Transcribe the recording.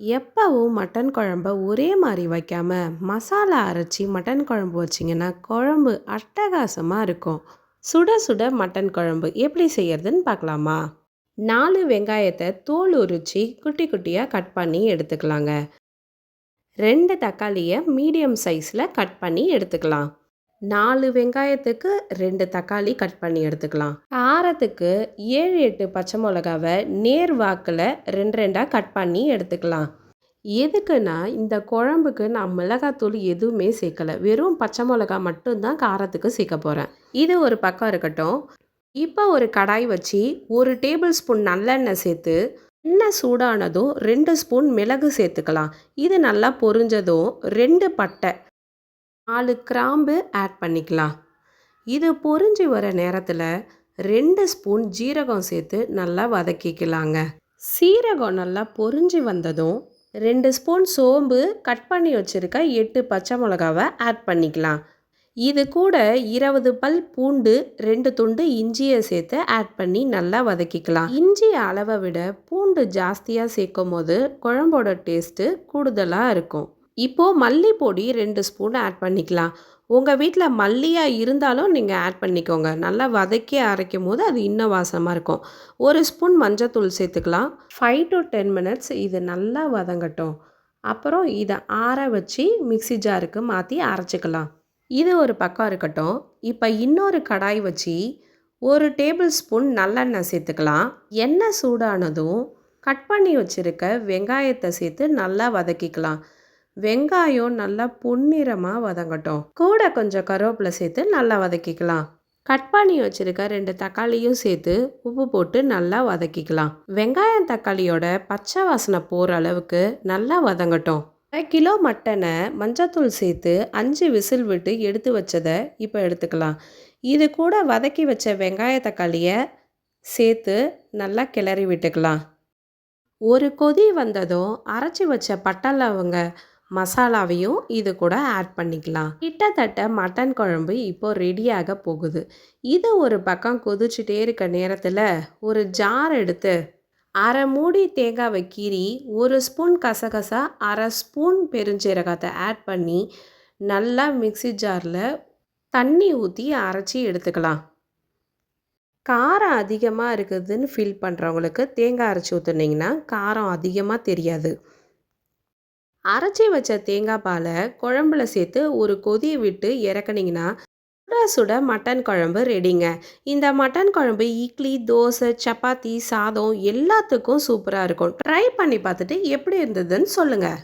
எப்பவும் மட்டன் குழம்ப ஒரே மாதிரி வைக்காமல் மசாலா அரைச்சி மட்டன் குழம்பு வச்சிங்கன்னா குழம்பு அட்டகாசமாக இருக்கும். சுட சுட மட்டன் குழம்பு எப்படி செய்யறதுன்னு பார்க்கலாமா? நாலு வெங்காயத்தை தோல் உரித்து குட்டி குட்டியாக கட் பண்ணி எடுத்துக்கலாங்க. ரெண்டு தக்காளியை மீடியம் சைஸில் கட் பண்ணி எடுத்துக்கலாம். நாலு வெங்காயத்துக்கு ரெண்டு தக்காளி கட் பண்ணி எடுத்துக்கலாம். காரத்துக்கு ஏழு எட்டு பச்சை மிளகாவை நேர் வாக்கில் ரெண்டு ரெண்டாக கட் பண்ணி எடுத்துக்கலாம். எதுக்குன்னா இந்த குழம்புக்கு நான் மிளகாத்தூள் எதுவுமே சேர்க்கலை. வெறும் பச்சை மிளகா மட்டும்தான் காரத்துக்கு சேர்க்க போகிறேன் இது ஒரு பக்கம் இருக்கட்டும். இப்போ ஒரு கடாய் வச்சு ஒரு டேபிள் ஸ்பூன் நல்லெண்ணெய் சேர்த்து எண்ணெய் சூடானதும் ரெண்டு ஸ்பூன் மிளகு சேர்த்துக்கலாம். இது நல்லா பொரிஞ்சதும் ரெண்டு பட்டை நாலு கிராம்பு ஆட் பண்ணிக்கலாம். இது பொரிஞ்சு வர நேரத்தில் ரெண்டு ஸ்பூன் ஜீரகம் சேர்த்து நல்லா வதக்கிக்கலாங்க. சீரகம் நல்லா பொரிஞ்சு வந்ததும் ரெண்டு ஸ்பூன் சோம்பு கட் பண்ணி வச்சுருக்க எட்டு பச்சை மிளகாவை ஆட் பண்ணிக்கலாம். இது கூட இருபது பல் பூண்டு ரெண்டு துண்டு இஞ்சியை சேர்த்து ஆட் பண்ணி நல்லா வதக்கிக்கலாம். இஞ்சி அளவை விட பூண்டு ஜாஸ்தியாக சேர்க்கும் போது குழம்போட டேஸ்ட்டு கூடுதலாக இருக்கும். இப்போது மல்லி பொடி ரெண்டு ஸ்பூன் ஆட் பண்ணிக்கலாம். உங்கள் வீட்டில் மல்லியாக இருந்தாலும் நீங்கள் ஆட் பண்ணிக்கோங்க. நல்லா வதக்கி அரைக்கும் போது அது இன்னும் வாசமாக இருக்கும். ஒரு ஸ்பூன் மஞ்சத்தூள் சேர்த்துக்கலாம். ஃபைவ் டு டென் மினிட்ஸ் இது நல்லா வதங்கட்டும். அப்புறம் இதை ஆற வச்சு மிக்சி ஜாருக்கு மாற்றி அரைச்சிக்கலாம். இது ஒரு பக்கம் இருக்கட்டும். இப்போ இன்னொரு கடாய் வச்சு ஒரு டேபிள் ஸ்பூன் நல்லெண்ணெய் சேர்த்துக்கலாம். எண்ணெய் சூடானதும் கட் பண்ணி வச்சுருக்க வெங்காயத்தை சேர்த்து நல்லா வதக்கிக்கலாம். வெங்காயம் நல்லா பொன்னிறமாக வதங்கட்டும். கூட கொஞ்சம் கருவேப்பிலை சேர்த்து நல்லா வதக்கிக்கலாம். கட் பண்ணி வச்சுருக்க ரெண்டு தக்காளியும் சேர்த்து உப்பு போட்டு நல்லா வதக்கிக்கலாம். வெங்காயம் தக்காளியோட பச்சை வாசனை போகிற அளவுக்கு நல்லா வதங்கட்டும். கிலோ மட்டனை மஞ்சத்தூள் சேர்த்து அஞ்சு விசில் விட்டு எடுத்து வச்சதை இப்போ எடுத்துக்கலாம். இது கூட வதக்கி வச்ச வெங்காய தக்காளியை சேர்த்து நல்லா கிளறி விட்டுக்கலாம். ஒரு கொதி வந்ததும் அரைச்சி வச்ச பட்டை லவங்க மசாலாவையும் இது கூட ஆட் பண்ணிக்கலாம். கிட்டத்தட்ட மட்டன் குழம்பு இப்போ ரெடியாக போகுது. இது ஒரு பக்கம் கொதிச்சுட்டே இருக்க நேரத்தில் ஒரு ஜார் எடுத்து அரை மூடி தேங்காவை கீறி ஒரு ஸ்பூன் கசகசா அரை ஸ்பூன் பெருஞ்சீரகத்தை ஆட் பண்ணி நல்லா மிக்சி ஜாரில் தண்ணி ஊற்றி அரைச்சி எடுத்துக்கலாம். காரம் அதிகமாக இருக்குதுன்னு ஃபீல் பண்ணுறவங்களுக்கு தேங்காய் அரைச்சி ஊற்றுனீங்கன்னா காரம் அதிகமாக தெரியாது. அரைச்சி வச்ச தேங்காய் பாலை குழம்புல சேர்த்து ஒரு கொதி விட்டு இறக்குனீங்கன்னா சுட சுட மட்டன் குழம்பு ரெடிங்க இந்த மட்டன் குழம்பு இட்லி தோசை சப்பாத்தி சாதம் எல்லாத்துக்கும் சூப்பராக இருக்கும். ட்ரை பண்ணி பார்த்துட்டு எப்படி இருந்ததுன்னு சொல்லுங்கள்